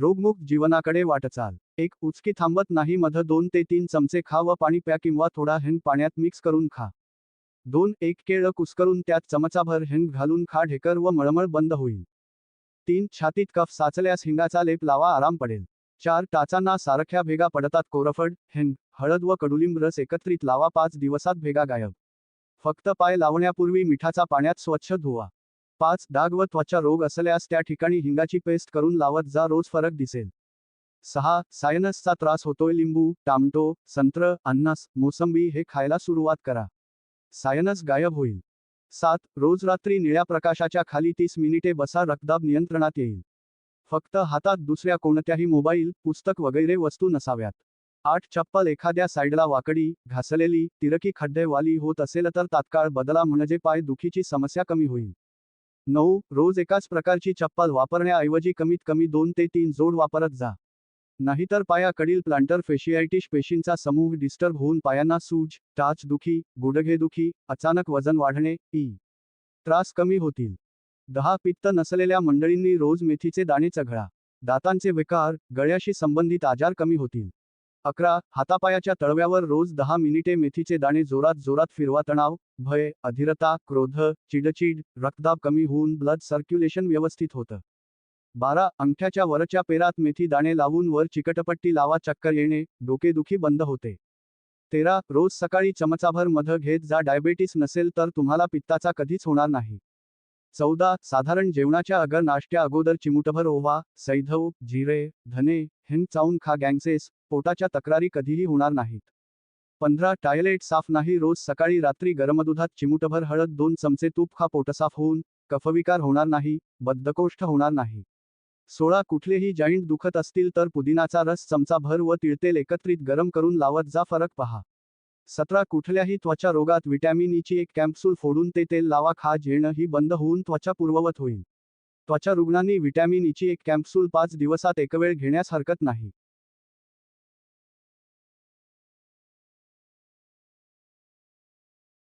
रोगमुक्त जीवनाकडे वाटचाल. एक उचकी थांबत नाही मध दोन ते तीन चमचे खा व पाणी प्या किंवा थोडा हिंग पाण्यात मिक्स करून खा. दोन एक केळं कुस्करून त्यात चमचाभर हिंग घालून खा ढेकर व मळमळ बंद होईल. तीन छातीत कफ साचल्यास हिंगाचा लेप लावा आराम पडेल. चार टाचांना सारख्या भेगा पडतात कोरफड हिंग हळद व कडुलिंब रस एकत्रित लावा पाच दिवसात भेगा गायब. फक्त पाय लावण्यापूर्वी मिठाचा पाण्यात स्वच्छ धुवा. पाच डाग व त्वचा रोग असल्यास त्या ठिकाणी हिंगाची पेस्ट करून लावत जा रोज फरक दिसेल. सहा सायनसचा त्रास होतोय लिंबू टामटो संत्र अन्नास मोसंबी हे खायला सुरुवात करा. सायनस गायब होईल. सात रोज रात्री निळ्या प्रकाशाच्या खाली तीस मिनिटे बसा रक्तदाब नियंत्रणात येईल. फक्त हातात दुसऱ्या कोणत्याही मोबाईल पुस्तक वगैरे वस्तू नसाव्यात. आठ चप्पल एखाद्या साईडला वाकडी घासलेली तिरकी खड्डेवाली होत असेल तर तात्काळ बदला म्हणजे पाय दुखीची समस्या कमी होईल. नऊ रोज एकाच प्रकारची चप्पल वापरण्याऐवजी कमीत कमी दोन ते तीन जोड वापरत जा. नाहीतर पायाकडील प्लांटर फेशियायटिश पेशींचा समूह डिस्टर्ब होऊन पायांना सूज टाच दुखी गुडघेदुखी अचानक वजन वाढणे ई. त्रास कमी होतील. दहा पित्त नसलेल्या मंडळींनी रोज मेथीचे दाणे चघळा. दातांचे विकार गळ्याशी संबंधित आजार कमी होतील. अकरा हातापायाच्या तळव्यावर रोज दहा मिनिटे मेथीचे दाणे जोरात जोरात फिरवा तणाव भय अधीरता क्रोध चिडचिड रक्तदाब कमी होऊन ब्लड सर्क्युलेशन व्यवस्थित होतं. बारा अंगठ्याच्या वरच्या पेरात मेथी दाणे लावून वर चिकटपट्टी लावा चक्कर येणे डोकेदुखी बंद होते. तेरा रोज सकाळी चमचाभर मध घेत जा डायबेटीस नसेल तर तुम्हाला पित्ताचा कधीच होणार नाही. चौदा साधारण जेवणाच्या अगर नाश्त्या अगोदर चिमुटभर ओवा सैधव जिरे धने हिंग चावून खा गँगसेस पोटाच्या तक्रारी कधीही होणार नाहीत. पंधरा टायलेट साफ नाही रोज सकाळी रात्री गरम दुधात चिमुटभर हळद दोन चमचे तूप खा पोटसाफ होऊन कफविकार होणार नाही बद्धकोष्ठ होणार नाही. सोळा कुठलेही जॉईंट दुखत असतील तर पुदिनाचा रस चमचा भर व तिळतेल एकत्रित गरम करून लावत जा फरक पहा. सतरा कुठल्याही त्वचा रोगात व्हिटॅमिन ईची एक कॅप्सूल फोडून ते तेल लावा खा जेणं ही बंद होऊन त्वचा पूर्ववत होईल. त्वचा रुग्णांनी व्हिटॅमिन ईची एक कॅप्सूल पाच दिवसात एकवेळ घेण्यास हरकत नाही.